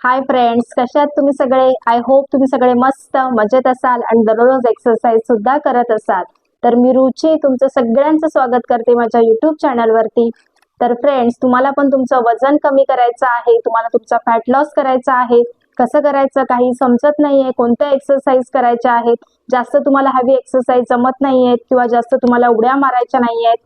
Hi friends कशा आहात तुम्ही सगळे? आय होप तुम्ही सगळे मस्त मजेत असाल आणि दररोज एक्सरसाइज सुद्धा करत असाल. तर मी रुची तुमचं सगळ्यांचं स्वागत करते माझ्या युट्यूब चॅनलवरती तर फ्रेंड्स तुम्हाला पण तुमचं वजन कमी करायचं आहे तुम्हाला तुमचा फॅट लॉस करायचा आहे. कसं करायचं? काही समजत नाहीये. कोणत्या एक्सरसाइज करायच्या आहेत? जास्त तुम्हाला हवी एक्सरसाइज जमत नाहीयेत किंवा जास्त तुम्हाला उड्या मारायच्या नाहीयेत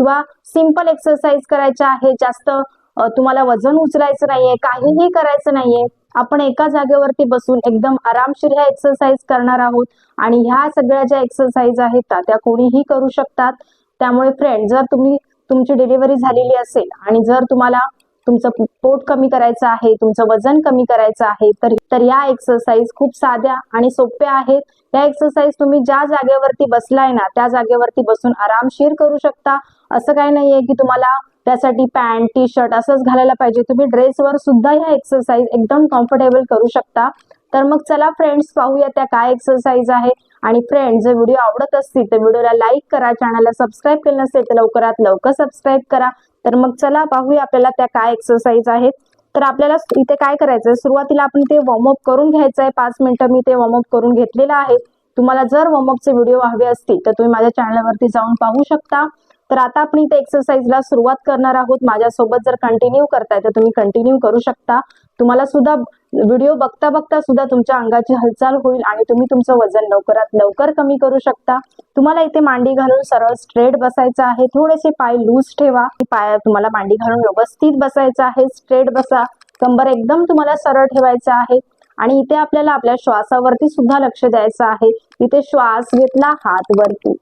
किंवा सिंपल एक्सरसाइज करायच्या आहेत जास्त तुम्हाला वजन उचलायचं नाहीये काहीही करायचं नाहीये. आपण एका जागेवरती बसून एकदम आरामशीर ह्या एक्सरसाइज करणार आहोत. आणि ह्या सगळ्या ज्या एक्सरसाइज आहेत त्या- कोणीही करू शकतात. त्यामुळे फ्रेंड जर तुम्ही तुमची डिलिव्हरी झालेली असेल आणि जर तुम्हाला तुमचं पोट कमी करायचं आहे तुमचं वजन कमी करायचं आहे तर तर या एक्सरसाइज खूप साध्या आणि सोप्या आहेत. या एक्सरसाइज तुम्ही ज्या जागेवरती बसलाय ना त्या जागेवरती बसून आरामशीर करू शकता. असं काही नाहीये की तुम्हाला त्यासाठी पॅन्ट टी शर्ट असंच घालायला पाहिजे. तुम्ही ड्रेसवर सुद्धा ह्या एक्सरसाइज एकदम कम्फर्टेबल करू शकता. तर मग चला फ्रेंड्स पाहूया त्या काय एक्सरसाइज आहे. आणि फ्रेंड्स जर व्हिडिओ आवडत असतील तर व्हिडिओला लाईक करा. चॅनलला सबस्क्राईब केलं नसेल तर लवकरात लवकर सबस्क्राईब करा. तर मग चला पाहूया आपल्याला त्या काय एक्सरसाइज आहेत. तर आपल्याला इथे काय करायचं आहे सुरुवातीला आपण ते वॉर्मअप करून घ्यायचं आहे पाच मिनिटं मी ते वॉर्मअप करून घेतलेलं आहे. तुम्हाला जर वॉर्मअपचे व्हिडिओ हवे असतील तर तुम्ही माझ्या चॅनलवरती जाऊन पाहू शकता. तर आता आपण इथे एक्सरसाइजला सुरुवात करणार आहोत. माझ्यासोबत जर कंटिन्यू करताय तर तुम्ही कंटिन्यू करू शकता. तुम्हाला सुद्धा व्हिडिओ बघता बघता सुद्धा तुमच्या अंगाची हालचाल होईल आणि तुम्ही तुमचं वजन लवकरात लवकर कमी करू शकता. तुम्हाला इथे मांडी घालून सरळ स्ट्रेट बसायचं आहे. थोडेसे पाय लूज ठेवा. पाय तुम्हाला मांडी घालून व्यवस्थित बसायचं आहे. स्ट्रेट बसा. कंबर एकदम तुम्हाला सरळ ठेवायचं आहे. आणि इथे आपल्याला आपल्या श्वासावरती सुद्धा लक्ष द्यायचं आहे. इथे श्वास घेतला हात वरती.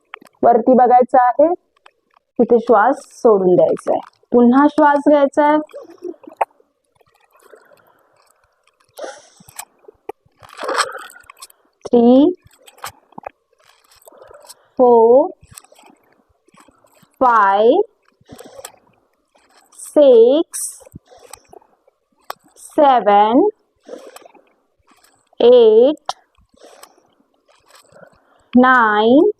वरती बघायचं आहे. तिथे श्वास सोडून द्यायचा आहे. पुन्हा श्वास घ्यायचा आहे. Three, four five six, seven, eight nine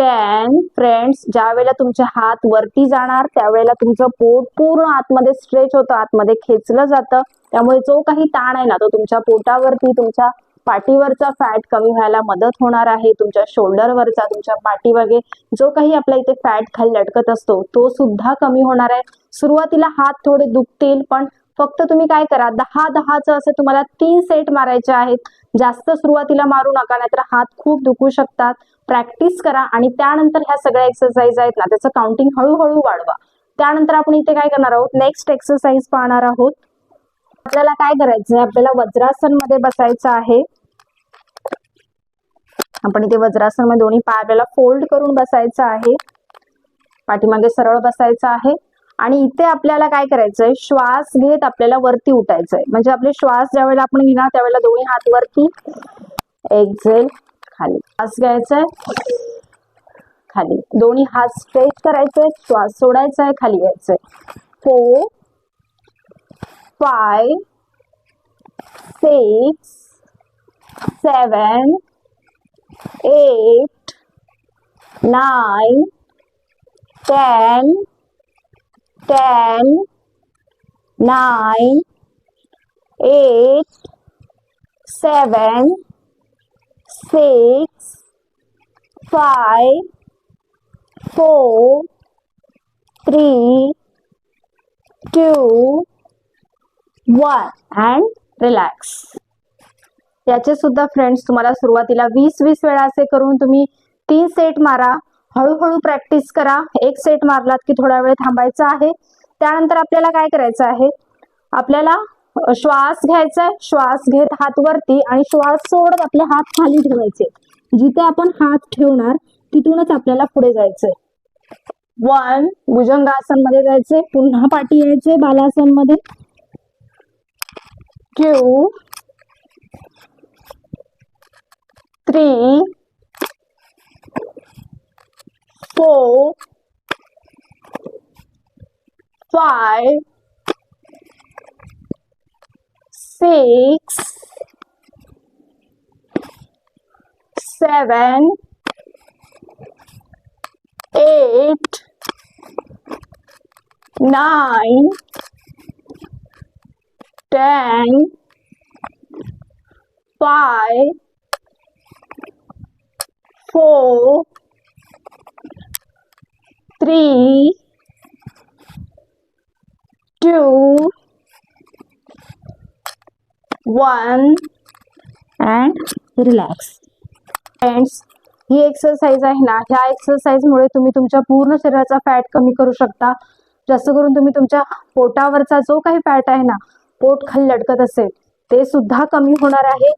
ten friends ज्या वेळेला तुमचे हात वरती जाणार त्यावेळेला तुमचं पोट पूर्ण आतमध्ये स्ट्रेच होतं आतमध्ये खेचलं जातं. त्यामुळे जो काही ताण आहे ना तो तुमच्या पोटावरती तुमच्या पाठीवरचा फॅट कमी व्हायला मदत होणार आहे. तुमच्या शोल्डरवरचा तुमच्या पाठीमागे जो काही आपल्या इथे फॅट खाली लटकत असतो तो सुद्धा कमी होणार आहे. सुरुवातीला हात थोडे दुखतील पण फक्त तुम्ही काय करा दहा दहाचं असं तुम्हाला तीन सेट मारायचे आहेत. जास्त सुरुवातीला मारू नका नाहीतर हात खूप दुखू शकतात. प्रॅक्टिस करा आणि त्यानंतर ह्या सगळ्या एक्सरसाइज आहेत ना त्याचं काउंटिंग हळूहळू वाढवा. त्यानंतर आपण इथे काय करणार आहोत? नेक्स्ट एक्सरसाइज पाहणार आहोत. आपल्याला काय करायचं आहे आपल्याला वज्रासनमध्ये बसायचं आहे. आपण इथे वज्रासनमध्ये दोन्ही पाय आपल्याला फोल्ड करून बसायचं आहे. पाठीमागे सरळ बसायचं आहे. आणि इथे आपल्याला काय करायचंय? श्वास घेत आपल्याला वरती उठायचंय. म्हणजे आपले श्वास ज्या वेळेला आपण घेणार त्यावेळेला दोन्ही हात वरती एक्झेल खाली. श्वास घ्यायचाय खाली. दोन्ही हात स्ट्रेच करायचे श्वास सोडायचा आहे खाली घ्यायचंय. Four five six seven eight nine ten ten nine eight seven six, five, four, three, two, one and relax. याचे सुद्धा फ्रेंड्स तुम्हाला सुरुवातीला वीस वीस वेळा असे करून तुम्ही तीन सेट मारा हळूहळू प्रॅक्टिस करा. एक सेट मारलात की थोडा वेळ थांबायचा आहे. त्यानंतर आपल्याला काय करायचं आहे? आपल्याला श्वास घ्यायचा आहे. श्वास घेत हात वरती आणि श्वास सोडत आपले हात खाली ठेवायचे. जिथे आपण हात ठेवणार तिथूनच आपल्याला पुढे जायचंय. वन भुजंगासनमध्ये जायचे पुन्हा पाठी यायचे बालासनमध्ये two three four, five, six, seven, eight, nine, ten, five, four, three two, one and relax friends he exercise आहे ना ह्या एक्सरसाइजमुळे तुम्ही तुमच्या पूर्ण शरीराचा फॅट कमी करू शकता. जास्त करून तुम्ही तुमच्या पोटावरचा जो काही फॅट आहे ना पोट खाली लटकत असेल ते सुद्धा कमी होणार आहे.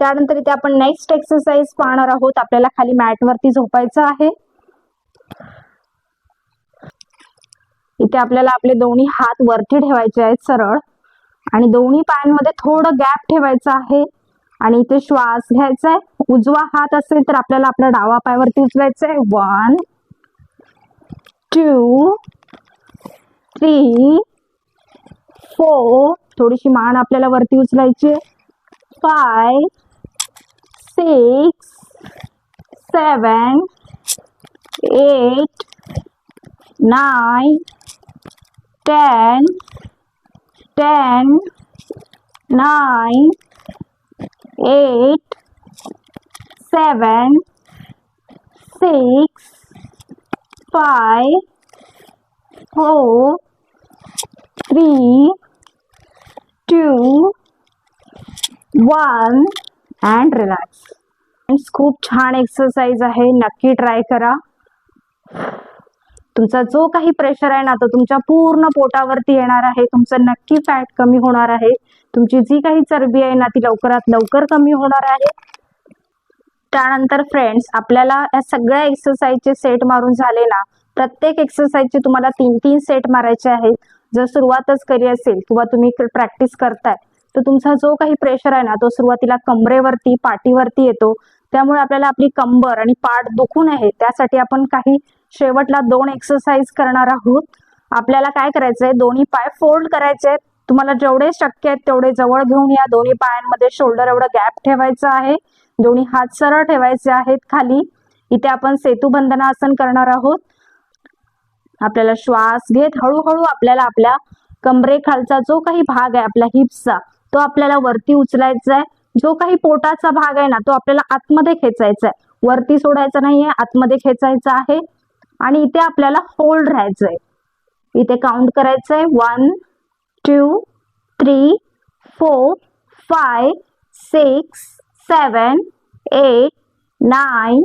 त्यानंतर इथे आपण नेक्स्ट एक्सरसाइज पाहणार आहोत. आपल्याला खाली मॅटवरती झोपायचं आहे. इथे आपल्याला आपले दोन्ही हात वरती ठेवायचे आहेत सरळ. आणि दोन्ही पायांमध्ये थोडं गॅप ठेवायचं आहे. आणि इथे श्वास घ्यायचा आहे. उजवा हात असेल तर आपल्याला आपला डावा पायावरती उचलायचा आहे. वन टू थ्री फोर थोडीशी मान आपल्याला वरती उचलायची five six seven eight nine ten ten nine eight, seven, six, five, four, three, two, one and relax. खूप छान एक्सरसाइज आहे नक्की ट्राय करा तुमचा जो काही प्रेशर आहे ना तो तुमच्या पूर्ण पोटावरती येणार आहे. तुमचं नक्की फॅट कमी होणार आहे. तुमची जी काही चरबी आहे ना ती लवकरात लवकर कमी होणार आहे. त्यानंतर फ्रेंड्स आपल्याला या सगळ्या एक्सरसाइजचे सेट मारून झाले ना प्रत्येक एक्सरसाइजचे तुम्हाला तीन तीन सेट मारायचे आहेत. जर सुरुवातच करी असेल किंवा तुम्ही प्रॅक्टिस करताय तर तुमचा जो काही प्रेशर आहे ना तो सुरुवातीला कमरेवरती पाठीवरती येतो. त्यामुळे आपल्याला आपली कंबर आणि पाठ दुखू नये. त्यासाठी आपण काही शेवटला दोन एक्सरसाइज करणार आहोत. आपल्याला काय करायचंय? दोन्ही पाय फोल्ड करायचे आहेत. तुम्हाला जेवढे शक्य आहेत तेवढे जवळ घेऊन या. दोन्ही पायांमध्ये शोल्डर एवढं गॅप ठेवायचं आहे. दोन्ही हात सरळ ठेवायचे आहेत खाली. इथे आपण सेतू बंधनासन करणार आहोत. आपल्याला श्वास घेत हळूहळू आपल्याला आपल्या कमरेखालचा जो काही भाग आहे आपल्या हिप्सचा तो आपल्याला वरती उचलायचा आहे जो काही पोटाचा भाग आहे ना तो आपल्याला आतमध्ये खेचायचा आहे वरती सोडायचा नाहीये आतमध्ये खेचायचा आहे. आणि इथे आपल्याला होल्ड राहायचंय. इथे काउंट करायचंय. One two three four five six seven eight nine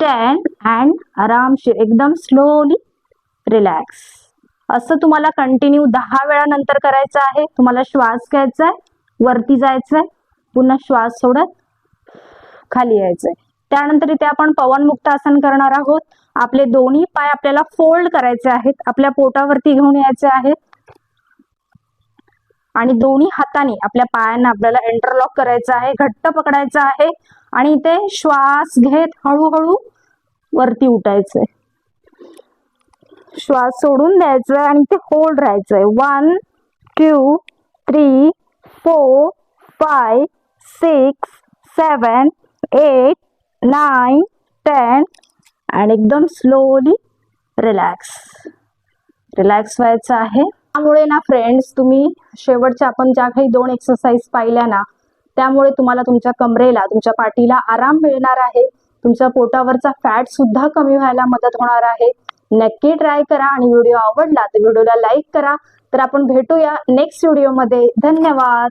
ten and आरामशीर एकदम स्लोली रिलॅक्स असं तुम्हाला कंटिन्यू दहा वेळा नंतर करायचं आहे. तुम्हाला श्वास घ्यायचा आहे वरती जायचंय पुन्हा श्वास सोडत खाली यायचंय. त्यानंतर इथे आपण पवनमुक्त आसन करणार आहोत. आपले दोन्ही पाय आपल्याला फोल्ड करायचे आहेत. आपल्या पोटावरती घेऊन यायचे आहेत. आणि दोन्ही हाताने आपल्या पायांना आपल्याला इंटरलॉक करायचं आहे. घट्ट पकडायचं आहे. आणि इथे श्वास घेत हळूहळू वरती उठायचंय. श्वास सोडून द्यायचा आणि ते होल्ड राहायचंय. One two three four five six seven eight nine ten आणि एकदम स्लोली रिलॅक्स रिलॅक्स व्हायचं आहे. त्यामुळे ना फ्रेंड्स तुम्ही शेवटच्या आपण ज्या काही दोन एक्सरसाइज पाहिल्या ना त्यामुळे तुम्हाला तुमच्या कमरेला तुमच्या पाठीला आराम मिळणार आहे. तुमच्या पोटावरचा फॅट सुद्धा कमी व्हायला मदत होणार आहे. नक्की ट्राय करा आणि व्हिडिओ आवडला तर व्हिडिओला लाईक करा. तर आपण भेटूया नेक्स्ट व्हिडिओमध्ये धन्यवाद.